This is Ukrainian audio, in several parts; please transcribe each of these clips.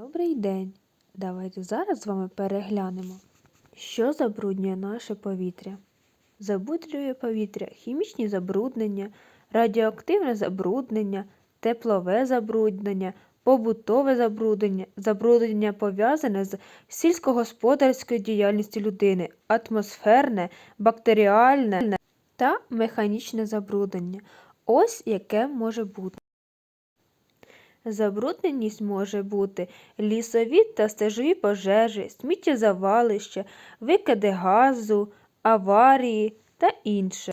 Добрий день! Давайте зараз з вами переглянемо, що забруднює наше повітря. Забруднює повітря хімічні забруднення, радіоактивне забруднення, теплове забруднення, побутове забруднення, забруднення пов'язане з сільськогосподарською діяльністю людини, атмосферне, бактеріальне та механічне забруднення. Ось яке може бути. Забрудненість може бути лісові та стежові пожежі, сміттєзавалища, викиди газу, аварії та інше.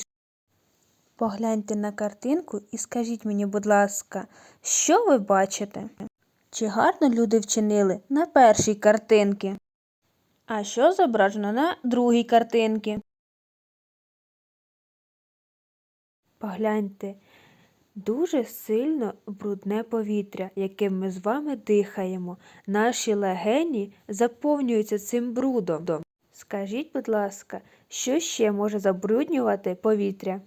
Погляньте на картинку і скажіть мені, будь ласка, що ви бачите? Чи гарно люди вчинили на першій картинці? А що зображено на другій картинці? Погляньте, Дуже сильно брудне повітря, яким ми з вами дихаємо. Наші легені заповнюються цим брудом. Скажіть, будь ласка, що ще може забруднювати повітря?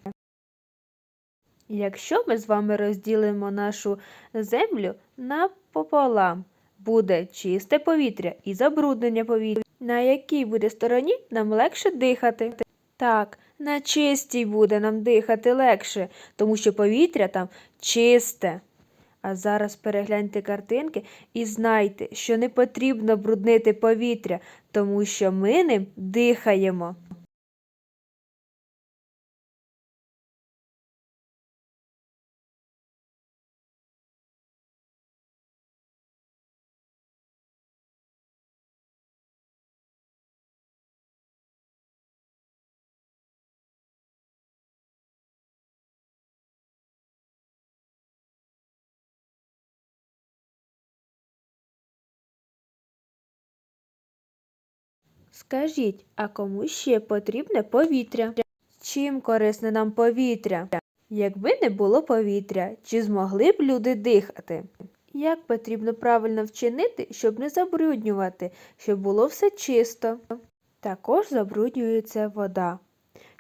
Якщо ми з вами розділимо нашу землю напополам, буде чисте повітря і забруднення повітря, на якій буде стороні нам легше дихати. Так, на чистій буде нам дихати легше, тому що повітря там чисте. А зараз перегляньте картинки і знайте, що не потрібно бруднити повітря, тому що ми ним дихаємо. Скажіть, а кому ще потрібне повітря? Чим корисне нам повітря? Якби не було повітря, чи змогли б люди дихати? Як потрібно правильно вчинити, щоб не забруднювати, щоб було все чисто? Також забруднюється вода.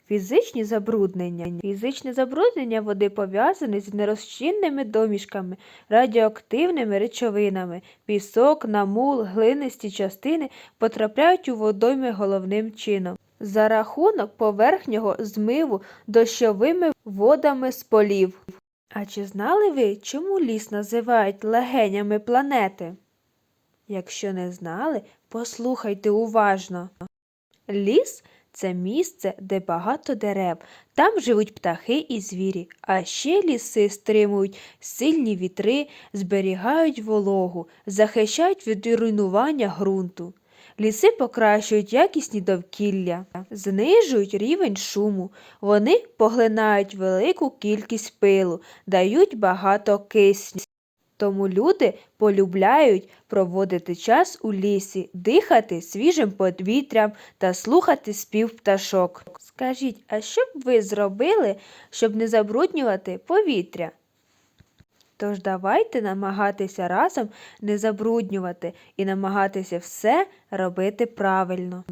Фізичні забруднення. Фізичне забруднення води пов'язане з нерозчинними домішками, радіоактивними речовинами. Пісок, намул, глинисті частини потрапляють у водойми головним чином. За рахунок поверхнього змиву дощовими водами з полів. А чи знали ви, чому ліс називають легенями планети? Якщо не знали, послухайте уважно. Ліс це місце, де багато дерев. Там живуть птахи і звірі, а ще ліси стримують сильні вітри, зберігають вологу, захищають від руйнування ґрунту. Ліси покращують якісні довкілля, знижують рівень шуму, вони поглинають велику кількість пилу, дають багато кисню. Тому люди полюбляють проводити час у лісі, дихати свіжим повітрям та слухати спів пташок. Скажіть, а що б ви зробили, щоб не забруднювати повітря? Тож давайте намагатися разом не забруднювати і намагатися все робити правильно.